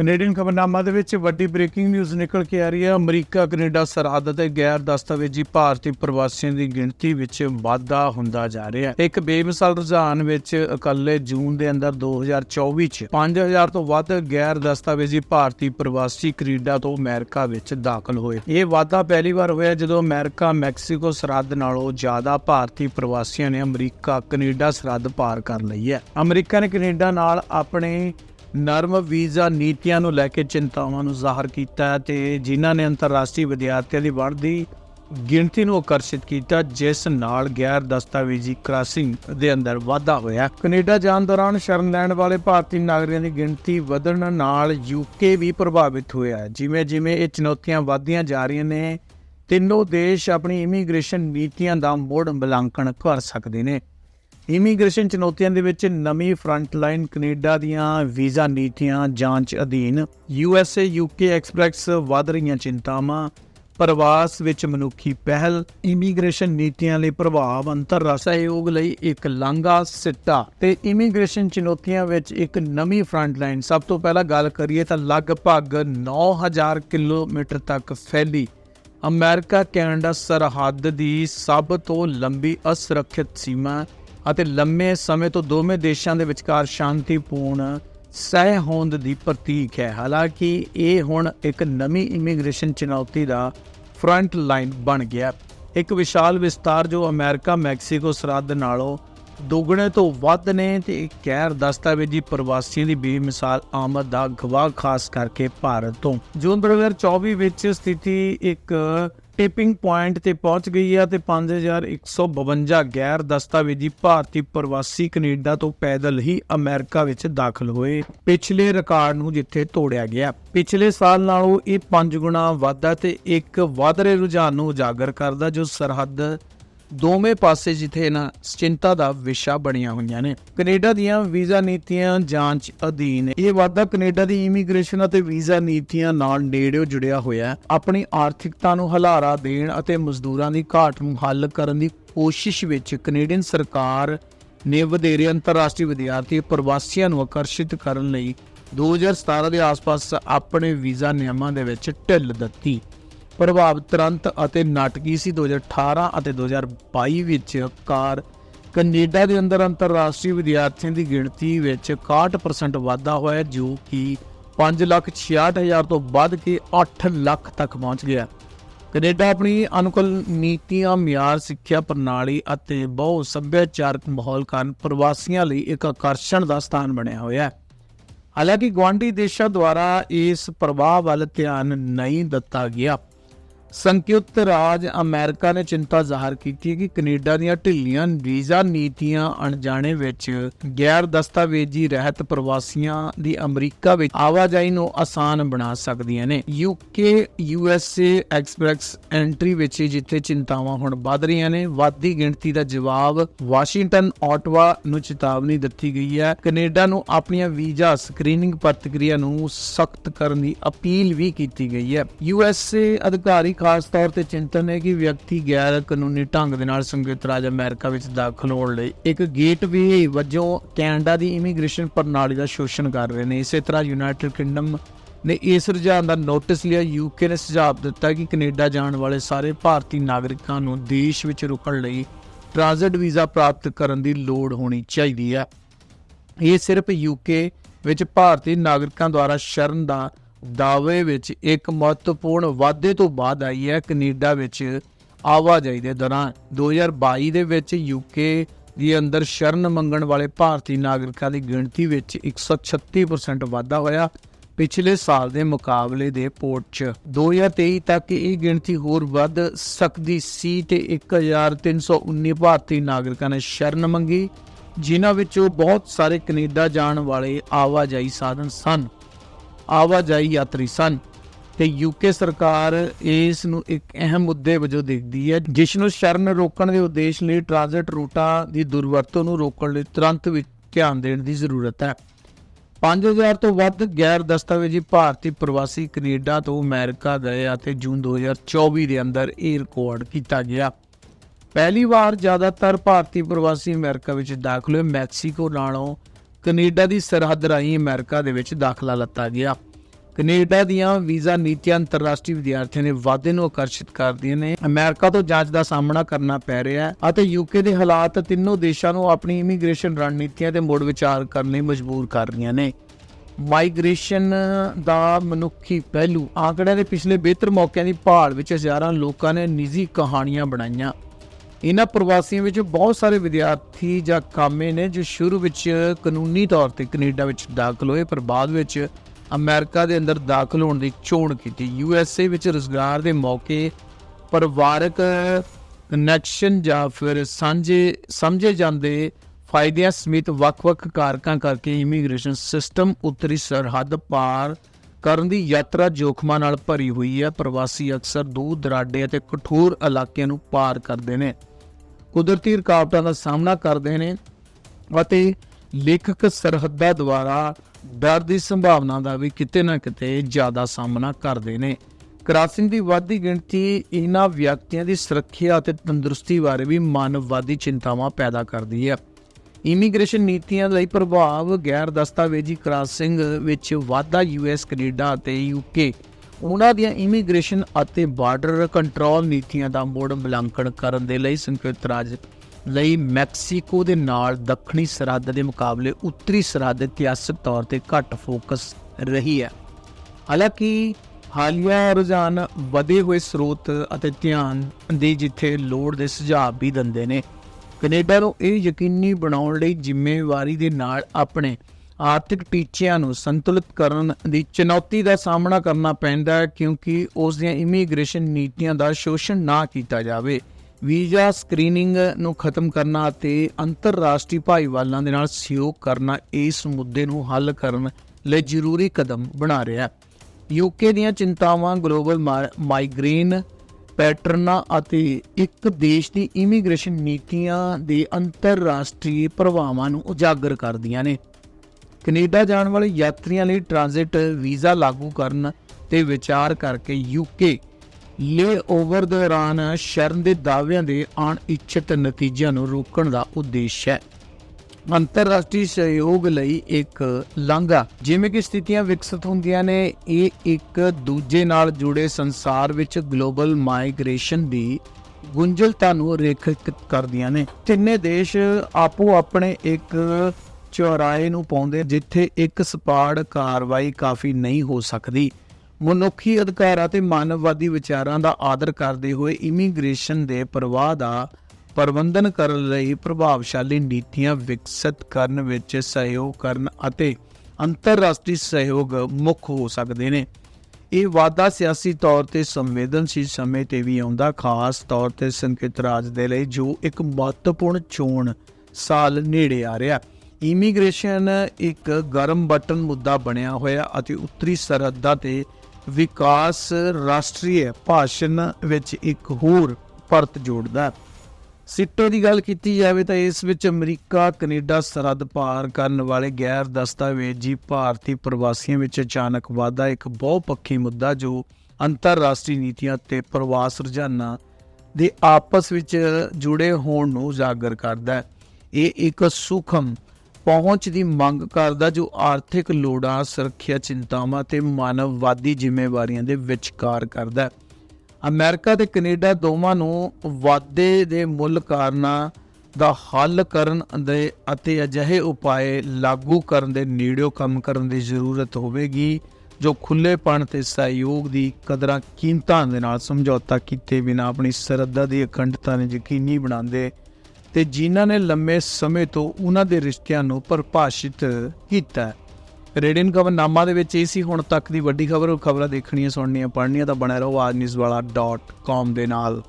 Canadian ਖਬਰਨਾਮਾ ਦੇ ਵਿੱਚ ਵੱਡੀ ਬ੍ਰੇਕਿੰਗ ਨਿਊਜ਼ ਨਿਕਲ ਕੇ ਆ ਰਹੀ ਹੈ। ਅਮਰੀਕਾ, ਕੈਨੇਡਾ ਸਰਹੱਦ ਤੇ ਗੈਰ ਦਸਤਾਵੇਜ਼ੀ ਭਾਰਤੀ ਪ੍ਰਵਾਸੀਆਂ ਦੀ ਗਿਣਤੀ ਵਿੱਚ ਵਾਧਾ ਹੁੰਦਾ ਜਾ ਰਿਹਾ ਹੈ। ਇੱਕ ਬੇਮਿਸਾਲ ਰੁਝਾਨ ਵਿੱਚ ਇਕੱਲੇ ਜੂਨ ਦੇ ਅੰਦਰ 2024 ਚ 5000 ਤੋਂ ਵੱਧ ਗੈਰ ਦਸਤਾਵੇਜ਼ੀ ਭਾਰਤੀ ਪ੍ਰਵਾਸੀ ਕੈਨੇਡਾ ਤੋਂ ਅਮਰੀਕਾ ਵਿੱਚ ਦਾਖਲ ਹੋਏ। ਇਹ ਵਾਧਾ ਪਹਿਲੀ ਵਾਰ ਹੋਇਆ ਜਦੋਂ ਅਮਰੀਕਾ, ਮੈਕਸੀਕੋ ਸਰਹੱਦ ਨਾਲੋਂ ਜ਼ਿਆਦਾ ਭਾਰਤੀ ਪ੍ਰਵਾਸੀਆਂ ਨੇ ਅਮਰੀਕਾ, ਕੈਨੇਡਾ ਸਰਹੱਦ ਪਾਰ ਕਰ ਲਈ ਹੈ। ਅਮਰੀਕਾ ਨੇ ਕੈਨੇਡਾ ਨਾਲ ਆਪਣੇ ਨਰਮ ਵੀਜ਼ਾ ਨੀਤੀਆਂ ਨੂੰ ਲੈ ਕੇ ਚਿੰਤਾਵਾਂ ਨੂੰ ਜ਼ਾਹਰ ਕੀਤਾ ਹੈ ਤੇ ਜਿਨ੍ਹਾਂ ਨੇ ਅੰਤਰਰਾਸ਼ਟਰੀ ਵਿਦਿਆਰਥੀਆਂ ਦੀ ਵੱਧਦੀ ਗਿਣਤੀ ਨੂੰ ਆਕਰਸ਼ਿਤ ਕੀਤਾ, ਜਿਸ ਨਾਲ ਗੈਰ ਦਸਤਾਵੇਜ਼ੀ ਕ੍ਰਾਸਿੰਗ ਦੇ ਅੰਦਰ ਵਾਧਾ ਹੋਇਆ। ਕੈਨੇਡਾ ਜਾਣ ਦੌਰਾਨ ਸ਼ਰਨ ਲੈਣ ਵਾਲੇ ਭਾਰਤੀ ਨਾਗਰਿਕਾਂ ਦੀ ਗਿਣਤੀ ਵਧਣ ਨਾਲ ਯੂਕੇ ਵੀ ਪ੍ਰਭਾਵਿਤ ਹੋਇਆ ਜਿਵੇਂ ਜਿਵੇਂ ਇਹ ਚੁਣੌਤੀਆਂ ਵਧਦੀਆਂ ਜਾ ਰਹੀਆਂ ਨੇ, ਤਿੰਨੋਂ ਦੇਸ਼ ਆਪਣੀ ਇਮੀਗ੍ਰੇਸ਼ਨ ਨੀਤੀਆਂ ਦਾ ਮੁੜ ਮੁਲਾਂਕਣ ਕਰ ਸਕਦੇ ਨੇ। ਇਮੀਗ੍ਰੇਸ਼ਨ ਚੁਣੌਤੀਆਂ ਦੇ ਵਿੱਚ ਨਵੀਂ ਫਰੰਟਲਾਈਨ ਕੈਨੇਡਾ ਦੀਆਂ ਵੀਜ਼ਾ ਨੀਤੀਆਂ ਜਾਂਚ ਅਧੀਨ ਯੂਐਸਏ ਯੂਕੇ ਐਕਸਪ੍ਰੈਸ ਵਧ ਰਹੀਆਂ ਚਿੰਤਾਵਾਂ। ਪ੍ਰਵਾਸ ਵਿੱਚ ਮਨੁੱਖੀ ਪਹਿਲ, ਇਮੀਗ੍ਰੇਸ਼ਨ ਨੀਤੀਆਂ ਲਈ ਪ੍ਰਭਾਵ, ਅੰਤਰਰਾਸ਼ਟਰੀ ਸਹਿਯੋਗ ਲਈ ਇੱਕ ਲਾਂਘਾ ਸਿੱਟਾ ਤੇ ਇਮੀਗ੍ਰੇਸ਼ਨ ਚੁਣੌਤੀਆਂ ਵਿੱਚ ਇੱਕ ਨਵੀਂ ਫਰੰਟਲਾਈਨ। ਸਭ ਤੋਂ ਪਹਿਲਾਂ ਗੱਲ ਕਰੀਏ ਤਾਂ ਲਗਭਗ 9000 ਕਿਲੋਮੀਟਰ ਤੱਕ ਫੈਲੀ। ਅਮਰੀਕਾ, ਕੈਨੇਡਾ ਸਰਹੱਦ ਦੀ ਸਭ ਤੋਂ ਲੰਬੀ ਅਸੁਰੱਖਿਅਤ ਸੀਮਾ ਅਤੇ ਲੰਮੇ ਸਮੇਂ ਤੋਂ ਦੋਵੇਂ ਦੇਸ਼ਾਂ ਦੇ ਵਿਚਕਾਰ ਸ਼ਾਂਤੀਪੂਰਨ ਸਹਿ ਹੋਂਦ ਦੀ ਪ੍ਰਤੀਕ ਹੈ। ਹਾਲਾਂਕਿ ਇਹ ਹੁਣ ਇੱਕ ਨਵੀਂ ਇਮੀਗ੍ਰੇਸ਼ਨ ਚੁਣੌਤੀ ਦਾ ਫਰੰਟ ਲਾਈਨ ਬਣ ਗਿਆ। ਇੱਕ ਵਿਸ਼ਾਲ ਵਿਸਤਾਰ ਜੋ ਅਮਰੀਕਾ, ਮੈਕਸੀਕੋ ਸਰਹੱਦ ਨਾਲੋਂ ਦੁੱਗਣੇ ਤੋਂ ਵੱਧ ਨੇ ਤੇ ਇੱਕ ਗੈਰ ਦਸਤਾਵੇਜ਼ੀ ਪ੍ਰਵਾਸੀਆਂ ਦੀ ਬੇਮਿਸਾਲ ਆਮਦ ਦਾ ਗਵਾਹ ਖਾਸ ਕਰਕੇ ਭਾਰਤ ਤੋਂ। ਜੂਨ 2024 ਵਿੱਚ ਸਥਿਤੀ ਇੱਕ ਟਿਪਿੰਗ ਪੁਆਇੰਟ ਤੇ ਪਹੁੰਚ ਗਈ ਹੈ ਤੇ 5152 ਗੈਰ ਦਸਤਾਵੇਜ਼ੀ ਭਾਰਤੀ ਪ੍ਰਵਾਸੀ ਕੈਨੇਡਾ ਤੋਂ ਪੈਦਲ ਹੀ ਅਮਰੀਕਾ ਵਿੱਚ ਦਾਖਲ ਹੋਏ, ਪਿਛਲੇ ਰਿਕਾਰਡ ਨੂੰ ਜਿੱਥੇ ਤੋੜਿਆ ਗਿਆ। ਪਿਛਲੇ ਸਾਲ ਨਾਲੋਂ ਇਹ 5 ਗੁਣਾ ਵਾਧਾ ਤੇ ਇੱਕ ਵਧ ਰਹੇ ਰੁਝਾਨ ਨੂੰ ਉਜਾਗਰ ਕਰਦਾ ਜੋ ਸਰਹੱਦ ਦੋਵੇਂ ਪਾਸੇ ਜਿੱਥੇ ਨਾ ਚਿੰਤਾ ਦਾ ਵਿਸ਼ਾ ਬਣੀਆਂ ਹੋਈਆਂ ਨੇ। ਕੈਨੇਡਾ ਦੀਆਂ ਵੀਜ਼ਾ ਨੀਤੀਆਂ ਜਾਂਚ ਅਧੀਨ ਇਹ ਵਾਧਾ ਕੈਨੇਡਾ ਦੀ ਇਮੀਗ੍ਰੇਸ਼ਨ ਅਤੇ ਵੀਜ਼ਾ ਨੀਤੀਆਂ ਨਾਲ ਨੇੜਿਓਂ ਜੁੜਿਆ ਹੋਇਆ ਹੈ। ਆਪਣੀ ਆਰਥਿਕਤਾ ਨੂੰ ਹਲਾਰਾ ਦੇਣ ਅਤੇ ਮਜ਼ਦੂਰਾਂ ਦੀ ਘਾਟ ਨੂੰ ਹੱਲ ਕਰਨ ਦੀ ਕੋਸ਼ਿਸ਼ ਵਿੱਚ ਕੈਨੇਡੀਅਨ ਸਰਕਾਰ ਨੇ ਵਧੇਰੇ ਅੰਤਰਰਾਸ਼ਟਰੀ ਵਿਦਿਆਰਥੀ ਪ੍ਰਵਾਸੀਆਂ ਨੂੰ ਆਕਰਸ਼ਿਤ ਕਰਨ ਲਈ 2017 ਦੇ ਆਸ-ਪਾਸ ਆਪਣੇ ਵੀਜ਼ਾ ਨਿਯਮਾਂ ਦੇ ਵਿੱਚ ਢਿੱਲ ਦਿੱਤੀ। ਪ੍ਰਭਾਵ ਤੁਰੰਤ ਅਤੇ ਨਾਟਕੀ ਸੀ। 2018 ਅਤੇ 2022 ਵਿੱਚ ਕਾਰ ਕੈਨੇਡਾ ਦੇ ਅੰਦਰ ਅੰਤਰਰਾਸ਼ਟਰੀ ਵਿਦਿਆਰਥੀਆਂ ਦੀ ਗਿਣਤੀ ਵਿੱਚ 61% ਵਾਧਾ ਹੋਇਆ, ਜੋ ਕਿ 566000 ਤੋਂ ਵੱਧ ਕੇ 8 ਲੱਖ ਤੱਕ ਪਹੁੰਚ ਗਿਆ। ਕੈਨੇਡਾ ਆਪਣੀ ਅਨੁਕੂਲ ਨੀਤੀਆਂ, ਮਿਆਰ, ਸਿੱਖਿਆ ਪ੍ਰਣਾਲੀ ਅਤੇ ਬਹੁ ਸੱਭਿਆਚਾਰਕ ਮਾਹੌਲ ਕਾਰਨ ਪ੍ਰਵਾਸੀਆਂ ਲਈ ਇੱਕ ਆਕਰਸ਼ਣ ਦਾ ਸਥਾਨ ਬਣਿਆ ਹੋਇਆ ਹੈ। ਹਾਲਾਂਕਿ ਗੁਆਂਢੀ ਦੇਸ਼ਾਂ ਦੁਆਰਾ ਇਸ ਪ੍ਰਭਾਵ ਵੱਲ ਧਿਆਨ ਨਹੀਂ ਦਿੱਤਾ ਗਿਆ। ਸੰਯੁਕਤ ਰਾਜ ਅਮਰੀਕਾ ਨੇ ਚਿੰਤਾ ਜ਼ਾਹਰ ਕੀਤੀ ਕਿ ਕੈਨੇਡਾ ਦੀਆਂ ਢਿੱਲੀਆਂ ਵੀਜ਼ਾ ਨੀਤੀਆਂ ਅਣਜਾਣੇ ਵਿੱਚ ਗੈਰ ਦਸਤਾਵੇਜ਼ੀ ਰਹਿਤ ਪ੍ਰਵਾਸੀਆਂ ਦੀ ਅਮਰੀਕਾ ਵਿੱਚ ਆਵਾਜਾਈ ਨੂੰ ਆਸਾਨ ਬਣਾ ਸਕਦੀਆਂ ਨੇ। ਯੂਕੇ, ਯੂਐਸਏ ਐਕਸਪ੍ਰੈਸ ਐਂਟਰੀ ਵਿੱਚ ਜਿੱਥੇ ਚਿੰਤਾਵਾਂ ਹੁਣ ਵੱਧ ਰਹੀਆਂ ਨੇ ਵਾਧੀ ਗਿਣਤੀ ਦਾ ਜਵਾਬ ਵਾਸ਼ਿੰਗਟਨ ਆਟਵਾ ਨੂੰ ਚੇਤਾਵਨੀ ਦਿੱਤੀ ਗਈ ਹੈ। ਕੈਨੇਡਾ ਨੂੰ ਆਪਣੀਆਂ ਵੀਜ਼ਾ ਸਕਰੀਨਿੰਗ ਪ੍ਰਤੀਕਿਰਿਆ ਨੂੰ ਸਖਤ ਕਰਨ ਦੀ ਅਪੀਲ ਵੀ ਕੀਤੀ ਗਈ ਹੈ। ਯੂਐਸਏ ਅਧਿਕਾਰੀ ਖਾਸ ਤੌਰ ਤੇ ਚਿੰਤਨ ਹੈ ਕਿ ਵਿਅਕਤੀ ਗੈਰ ਕਾਨੂੰਨੀ ਢੰਗ ਦੇ ਨਾਲ ਸੰਯੁਕਤ ਰਾਜ ਅਮਰੀਕਾ ਵਿੱਚ ਦਾਖਲ ਹੋਣ ਲਈ ਇੱਕ ਗੇਟਵੇ ਵਜੋਂ ਕੈਨੇਡਾ ਦੀ ਇਮੀਗ੍ਰੇਸ਼ਨ ਪ੍ਰਣਾਲੀ ਦਾ ਸ਼ੋਸ਼ਣ ਕਰ ਰਹੇ ਨੇ। ਇਸੇ ਤਰ੍ਹਾਂ ਯੂਨਾਈਟਿਡ ਕਿੰਗਡਮ ਨੇ ਇਸ ਰੁਝਾਨ ਦਾ ਨੋਟਿਸ ਲਿਆ। ਯੂਕੇ ਨੇ ਸੁਝਾਅ ਦਿੱਤਾ ਕਿ ਕੈਨੇਡਾ ਜਾਣ ਵਾਲੇ ਸਾਰੇ ਭਾਰਤੀ ਨਾਗਰਿਕਾਂ ਨੂੰ ਦੇਸ਼ ਵਿੱਚ ਰੁਕਣ ਲਈ ਟ੍ਰਾਂਜ਼ਿਟ ਵੀਜ਼ਾ ਪ੍ਰਾਪਤ ਕਰਨ ਦੀ ਲੋੜ ਹੋਣੀ ਚਾਹੀਦੀ ਹੈ। ਇਹ ਸਿਰਫ ਯੂਕੇ ਵਿੱਚ ਭਾਰਤੀ ਨਾਗਰਿਕਾਂ ਦੁਆਰਾ ਸ਼ਰਨ ਦਾ ਦਾਅਵੇ ਵਿੱਚ ਇੱਕ ਮਹੱਤਵਪੂਰਨ ਵਾਧੇ ਤੋਂ ਬਾਅਦ ਆਈ ਹੈ ਕੈਨੇਡਾ ਵਿੱਚ ਆਵਾਜਾਈ ਦੇ ਦੌਰਾਨ। 2022 ਦੇ ਵਿੱਚ ਯੂਕੇ ਦੇ ਅੰਦਰ ਸ਼ਰਨ ਮੰਗਣ ਵਾਲੇ ਭਾਰਤੀ ਨਾਗਰਿਕਾਂ ਦੀ ਗਿਣਤੀ ਵਿੱਚ 136% ਵਾਧਾ ਹੋਇਆ। ਪਿਛਲੇ ਸਾਲ ਦੇ ਮੁਕਾਬਲੇ ਦੇ ਪੋਰਟ 'ਚ 2023 ਤੱਕ ਇਹ ਗਿਣਤੀ ਹੋਰ ਵੱਧ ਸਕਦੀ ਸੀ ਤੇ 1319 ਭਾਰਤੀ ਨਾਗਰਿਕਾਂ ਨੇ ਸ਼ਰਨ ਮੰਗੀ, ਜਿਨ੍ਹਾਂ ਵਿੱਚੋਂ ਬਹੁਤ ਸਾਰੇ ਕੈਨੇਡਾ ਜਾਣ ਵਾਲੇ ਆਵਾਜਾਈ ਸਾਧਨ ਸਨ। ਆਵਾਜਾਈ ਯਾਤਰੀ ਸਨ। ਤੇ ਯੂਕੇ ਸਰਕਾਰ ਇਸ ਨੂੰ ਇੱਕ ਅਹਿਮ ਮੁੱਦੇ ਵਜੋਂ ਦੇਖਦੀ ਹੈ, ਜਿਸ ਨੂੰ ਸ਼ਰਨ ਰੋਕਣ ਦੇ ਉਦੇਸ਼ ਲਈ ਟ੍ਰਾਂਜ਼ਿਟ ਰੂਟਾਂ ਦੀ ਦੁਰਵਰਤੋਂ ਨੂੰ ਰੋਕਣ ਲਈ ਤੁਰੰਤ ਵਿੱਚ ਧਿਆਨ ਦੇਣ ਦੀ ਜ਼ਰੂਰਤ ਹੈ। 5000 ਤੋਂ ਵੱਧ ਗੈਰ ਦਸਤਾਵੇਜ਼ੀ ਭਾਰਤੀ ਪ੍ਰਵਾਸੀ ਕੈਨੇਡਾ ਤੋਂ ਅਮਰੀਕਾ ਗਏ ਅਤੇ ਜੂਨ 2024 ਦੇ ਅੰਦਰ ਇਹ ਰਿਕਾਰਡ ਕੀਤਾ ਗਿਆ। ਪਹਿਲੀ ਵਾਰ ਜ਼ਿਆਦਾਤਰ ਭਾਰਤੀ ਪ੍ਰਵਾਸੀ ਅਮਰੀਕਾ ਵਿੱਚ ਦਾਖਲ ਹੋਏ। ਮੈਕਸੀਕੋ ਨਾਲੋਂ ਕੈਨੇਡਾ ਦੀ ਸਰਹੱਦ ਰਾਹੀਂ ਅਮਰੀਕਾ ਦੇ ਵਿੱਚ ਦਾਖਲਾ ਲੱਤਾ ਗਿਆ। ਕੈਨੇਡਾ ਦੀਆਂ ਵੀਜ਼ਾ ਨੀਤੀਆਂ ਅੰਤਰਰਾਸ਼ਟਰੀ ਵਿਦਿਆਰਥੀਆਂ ਦੇ ਵਾਧੇ ਨੂੰ ਆਕਰਸ਼ਿਤ ਕਰਦੀਆਂ ਨੇ। ਅਮਰੀਕਾ ਤੋਂ ਜਾਂਚ ਦਾ ਸਾਹਮਣਾ ਕਰਨਾ ਪੈ ਰਿਹਾ ਹੈ ਅਤੇ ਯੂਕੇ ਦੇ ਹਾਲਾਤ ਤਿੰਨੋਂ ਦੇਸ਼ਾਂ ਨੂੰ ਆਪਣੀ ਇਮੀਗ੍ਰੇਸ਼ਨ ਰਣਨੀਤੀਆਂ ਤੇ ਮੁੜ ਵਿਚਾਰ ਕਰਨ ਲਈ ਮਜਬੂਰ ਕਰ ਰਹੀਆਂ ਨੇ। ਮਾਈਗ੍ਰੇਸ਼ਨ ਦਾ ਮਨੁੱਖੀ ਪਹਿਲੂ ਆંકੜਿਆਂ ਦੇ ਪਿਛਲੇ ਬਿਹਤਰ ਮੌਕਿਆਂ ਦੀ ਭਾਲ ਵਿੱਚ ਹਜ਼ਾਰਾਂ ਲੋਕਾਂ ਨੇ ਨਿੱਜੀ ਕਹਾਣੀਆਂ ਬਣਾਈਆਂ। ਇਹਨਾਂ ਪ੍ਰਵਾਸੀਆਂ ਵਿੱਚ ਬਹੁਤ ਸਾਰੇ ਵਿਦਿਆਰਥੀ ਜਾਂ ਕਾਮੇ ਨੇ ਜੋ ਸ਼ੁਰੂ ਵਿੱਚ ਕਾਨੂੰਨੀ ਤੌਰ ਤੇ ਕੈਨੇਡਾ ਵਿੱਚ ਦਾਖਲ ਹੋਏ, ਪਰ ਬਾਅਦ ਵਿੱਚ ਅਮਰੀਕਾ ਦੇ ਅੰਦਰ ਦਾਖਲ ਹੋਣ ਦੀ ਚੋਣ ਕੀਤੀ। ਯੂ ਐਸ ਏ ਵਿੱਚ ਰੋਜ਼ਗਾਰ ਦੇ ਮੌਕੇ ਪਰਿਵਾਰਕ ਕਨੈਕਸ਼ਨ ਜਾਂ ਫਿਰ ਸਾਂਝੇ, ਸਮਝੇ ਜਾਂਦੇ ਫਾਇਦਿਆਂ ਸਮੇਤ ਵੱਖ-ਵੱਖ ਕਾਰਕਾਂ ਕਰਕੇ ਇਮੀਗ੍ਰੇਸ਼ਨ ਸਿਸਟਮ ਉੱਤਰੀ ਸਰਹੱਦ ਪਾਰ ਕਰਨ ਦੀ ਯਾਤਰਾ ਜੋਖਮਾਂ ਨਾਲ ਭਰੀ ਹੋਈ ਹੈ। ਪ੍ਰਵਾਸੀ ਅਕਸਰ ਦੂਰ ਦਰਾਡੇ ਅਤੇ ਕਠੋਰ ਇਲਾਕਿਆਂ ਨੂੰ ਪਾਰ ਕਰਦੇ ਨੇ। ਕੁਦਰਤੀ ਰੁਕਾਵਟਾਂ ਦਾ ਸਾਹਮਣਾ ਕਰਦੇ ਨੇ ਅਤੇ ਲੇਖਕ ਸਰਹੱਦਾਂ ਦੁਆਰਾ ਡਰ ਦੀ ਸੰਭਾਵਨਾ ਦਾ ਵੀ ਕਿਤੇ ਨਾ ਕਿਤੇ ਜ਼ਿਆਦਾ ਸਾਹਮਣਾ ਕਰਦੇ ਨੇ। ਕ੍ਰਾਸਿੰਗ ਦੀ ਵੱਧਦੀ ਗਿਣਤੀ ਇਹਨਾਂ ਵਿਅਕਤੀਆਂ ਦੀ ਸੁਰੱਖਿਆ ਅਤੇ ਤੰਦਰੁਸਤੀ ਬਾਰੇ ਵੀ ਮਾਨਵਵਾਦੀ ਚਿੰਤਾਵਾਂ ਪੈਦਾ ਕਰਦੀ ਹੈ। ਇਮੀਗ੍ਰੇਸ਼ਨ ਨੀਤੀਆਂ ਲਈ ਪ੍ਰਭਾਵ ਗੈਰ ਦਸਤਾਵੇਜ਼ੀ ਕ੍ਰਾਸਿੰਗ ਵਿੱਚ ਵਾਧਾ ਯੂਐਸ ਕੈਨੇਡਾ ਅਤੇ ਯੂਕੇ ਉਹਨਾਂ ਦੀਆਂ ਇਮੀਗ੍ਰੇਸ਼ਨ ਅਤੇ ਬਾਰਡਰ ਕੰਟਰੋਲ ਨੀਤੀਆਂ ਦਾ ਮੁੜ ਮੁਲਾਂਕਣ ਕਰਨ ਦੇ ਲਈ ਸੰਯੁਕਤ ਰਾਜ ਲਈ ਮੈਕਸੀਕੋ ਦੇ ਨਾਲ ਦੱਖਣੀ ਸਰਹੱਦ ਦੇ ਮੁਕਾਬਲੇ ਉੱਤਰੀ ਸਰਹੱਦ ਇਤਿਹਾਸਕ ਤੌਰ ਤੇ ਘੱਟ ਫੋਕਸ ਰਹੀ ਹੈ। ਹਾਲਾਂਕਿ ਹਾਲੀਆ ਰੁਝਾਨ ਵਧੇ ਹੋਏ ਸਰੋਤ ਅਤੇ ਧਿਆਨ ਦੀ ਜਿੱਥੇ ਲੋੜ ਦੇ ਸੁਝਾਅ ਵੀ ਦਿੰਦੇ ਨੇ। ਕੈਨੇਡਾ ਨੂੰ ਇਹ ਯਕੀਨੀ ਬਣਾਉਣ ਲਈ ਜ਼ਿੰਮੇਵਾਰੀ ਦੇ ਨਾਲ ਆਪਣੇ ਆਰਥਿਕ ਟੀਚਿਆਂ ਨੂੰ ਸੰਤੁਲਿਤ ਕਰਨ ਦੀ ਚੁਣੌਤੀ ਦਾ ਸਾਹਮਣਾ ਕਰਨਾ ਪੈਂਦਾ ਹੈ ਕਿਉਂਕਿ ਉਸ ਦੀਆਂ ਇਮੀਗ੍ਰੇਸ਼ਨ ਨੀਤੀਆਂ ਦਾ ਸ਼ੋਸ਼ਣ ਨਾ ਕੀਤਾ ਜਾਵੇ। ਵੀਜ਼ਾ ਸਕਰੀਨਿੰਗ ਨੂੰ ਖਤਮ ਕਰਨਾ ਅਤੇ ਅੰਤਰਰਾਸ਼ਟਰੀ ਭਾਈਵਾਲਾਂ ਦੇ ਨਾਲ ਸਹਿਯੋਗ ਕਰਨਾ ਇਸ ਮੁੱਦੇ ਨੂੰ ਹੱਲ ਕਰਨ ਲਈ ਜ਼ਰੂਰੀ ਕਦਮ ਬਣਾ ਰਿਹਾ ਹੈ। ਯੂਕੇ ਦੀਆਂ ਚਿੰਤਾਵਾਂ ਗਲੋਬਲ ਮਾਈਗ੍ਰੇਨ ਪੈਟਰਨਾਂ ਅਤੇ ਇੱਕ ਦੇਸ਼ ਦੀ ਇਮੀਗ੍ਰੇਸ਼ਨ ਨੀਤੀਆਂ ਦੇ ਅੰਤਰਰਾਸ਼ਟਰੀ ਪ੍ਰਭਾਵਾਂ ਨੂੰ ਉਜਾਗਰ ਕਰਦੀਆਂ ਨੇ। ਕੈਨੇਡਾ ਜਾਣ ਵਾਲੇ ਯਾਤਰੀਆਂ ਲਈ ਟ੍ਰਾਂਜ਼ਿਟ ਵੀਜ਼ਾ ਲਾਗੂ ਕਰਨ ਤੇ ਵਿਚਾਰ ਕਰਕੇ ਯੂਕੇ ਲੇਓਵਰ ਦੌਰਾਨ ਸ਼ਰਨ ਦੇ ਦਾਅਵਿਆਂ ਦੇ ਅਣਇੱਛਤ ਨਤੀਜਿਆਂ ਨੂੰ ਰੋਕਣ ਦਾ ਉਦੇਸ਼ ਹੈ। ਅੰਤਰਰਾਸ਼ਟਰੀ ਸਹਿਯੋਗ ਲਈ ਇੱਕ ਲਾਂਘਾ। ਜਿਵੇਂ ਕਿ ਸਥਿਤੀਆਂ ਵਿਕਸਿਤ ਹੁੰਦੀਆਂ ਨੇ, ਇਹ ਇੱਕ ਦੂਜੇ ਨਾਲ ਜੁੜੇ ਸੰਸਾਰ ਵਿੱਚ ਗਲੋਬਲ ਮਾਈਗ੍ਰੇਸ਼ਨ ਦੀ ਗੁੰਝਲਤਾ ਨੂੰ ਰੇਖਿਤ ਕਰਦੀਆਂ ਨੇ। ਤਿੰਨੇ ਦੇਸ਼ ਆਪੋ ਆਪਣੇ ਇੱਕ ਚੌਰਾਏ ਨੂੰ ਪਾਉਂਦੇ ਜਿੱਥੇ ਇੱਕ ਸਪਾੜ ਕਾਰਵਾਈ ਕਾਫੀ ਨਹੀਂ ਹੋ ਸਕਦੀ। ਮਨੁੱਖੀ ਅਧਿਕਾਰਾਂ ਤੇ ਮਾਨਵਵਾਦੀ ਵਿਚਾਰਾਂ ਦਾ ਆਦਰ ਕਰਦੇ ਹੋਏ ਇਮੀਗ੍ਰੇਸ਼ਨ ਦੇ ਪ੍ਰਵਾਹ ਦਾ ਪ੍ਰਬੰਧਨ ਕਰਨ ਲਈ ਪ੍ਰਭਾਵਸ਼ਾਲੀ ਨੀਤੀਆਂ ਵਿਕਸਿਤ ਕਰਨ ਵਿੱਚ ਸਹਿਯੋਗ ਕਰਨ ਅਤੇ ਅੰਤਰਰਾਸ਼ਟਰੀ ਸਹਿਯੋਗ ਮੁੱਖ ਹੋ ਸਕਦੇ ਨੇ। ਇਹ ਵਾਧਾ ਸਿਆਸੀ ਤੌਰ ਤੇ ਸੰਵੇਦਨਸ਼ੀਲ ਸਮੇਂ ਤੇ ਵੀ ਆਉਂਦਾ, ਖਾਸ ਤੌਰ ਤੇ ਸੰਕੇਤ ਰਾਜ ਦੇ ਲਈ ਜੋ ਇੱਕ ਮਹੱਤਵਪੂਰਨ ਚੋਣ ਸਾਲ ਨੇੜੇ ਆ ਰਿਹਾ। ਇਮੀਗ੍ਰੇਸ਼ਨ ਇੱਕ ਗਰਮ ਬਟਨ ਮੁੱਦਾ ਬਣਿਆ ਹੋਇਆ ਅਤੇ ਉੱਤਰੀ ਸਰਹੱਦਾਂ ਤੇ ਵਿਕਾਸ ਰਾਸ਼ਟਰੀ ਭਾਸ਼ਣ ਵਿੱਚ ਇੱਕ ਹੋਰ ਪਰਤ ਜੋੜਦਾ ਸਿੱਟੋ ਦੀ ਗੱਲ ਕੀਤੀ ਜਾਵੇ ਤਾਂ ਇਸ ਵਿੱਚ ਅਮਰੀਕਾ, ਕੈਨੇਡਾ ਸਰਹੱਦ ਪਾਰ ਕਰਨ ਵਾਲੇ ਗੈਰ ਦਸਤਾਵੇਜ਼ੀ ਭਾਰਤੀ ਪ੍ਰਵਾਸੀਆਂ ਵਿੱਚ ਅਚਾਨਕ ਵਾਧਾ ਇੱਕ ਬਹੁਪੱਖੀ ਮੁੱਦਾ ਜੋ ਅੰਤਰਰਾਸ਼ਟਰੀ ਨੀਤੀਆਂ ਤੇ ਪ੍ਰਵਾਸ ਰੁਝਾਨਾਂ ਦੇ ਆਪਸ ਵਿੱਚ ਜੁੜੇ ਹੋਣ ਨੂੰ ਉਜਾਗਰ ਕਰਦਾ ਹੈ। ਇਹ ਇੱਕ ਸੂਖਮ ਪਹੁੰਚ ਦੀ ਮੰਗ ਕਰਦਾ ਜੋ ਆਰਥਿਕ ਲੋੜਾਂ, ਸੁਰੱਖਿਆ ਚਿੰਤਾਵਾਂ ਤੇ ਮਾਨਵਵਾਦੀ ਜ਼ਿੰਮੇਵਾਰੀਆਂ ਦੇ ਵਿਚਕਾਰ ਕਰਦਾ ਹੈ। ਅਮਰੀਕਾ ਤੇ ਕੈਨੇਡਾ ਦੋਵਾਂ ਨੂੰ ਵਾਧੇ ਦੇ ਮੁੱਲ ਕਾਰਨਾਂ ਦਾ ਹੱਲ ਕਰਨ ਦੇ ਅਤੇ ਅਜਿਹੇ ਉਪਾਏ ਲਾਗੂ ਕਰਨ ਦੇ ਨੇੜਿਓਂ ਕੰਮ ਕਰਨ ਦੀ ਜ਼ਰੂਰਤ ਹੋਵੇਗੀ, ਜੋ ਖੁੱਲੇਪਣ ਤੇ ਸਹਿਯੋਗ ਦੀ ਕਦਰਾਂ ਕੀਮਤਾਂ ਦੇ ਨਾਲ ਸਮਝੌਤਾ ਕੀਤੇ ਬਿਨਾਂ ਆਪਣੀ ਸਰਹੱਦਾਂ ਦੀ ਅਖੰਡਤਾ ਨੂੰ ਯਕੀਨੀ ਬਣਾਉਂਦੇ ਤੇ ਜਿਨ੍ਹਾਂ ਨੇ ਲੰਮੇ ਸਮੇਂ ਤੋਂ ਉਹਨਾਂ ਦੇ ਰਿਸ਼ਤਿਆਂ ਨੂੰ ਪਰਿਭਾਸ਼ਿਤ ਕੀਤਾ। ਹੈ ਰੇਡੀਅਨ ਖਬਰਨਾਮਾ ਦੇ ਵਿੱਚ ਇਹ ਸੀ, ਹੁਣ ਤੱਕ ਦੀ ਵੱਡੀ ਖਬਰ ਖਬਰਾਂ ਦੇਖਣੀਆਂ, ਸੁਣਨੀਆਂ, ਪੜ੍ਹਨੀਆਂ ਤਾਂ ਬਣਿਆ ਰਹੋ ਆਜਨਿਊਜ਼ਵਾਲਾ.com ਦੇ ਨਾਲ।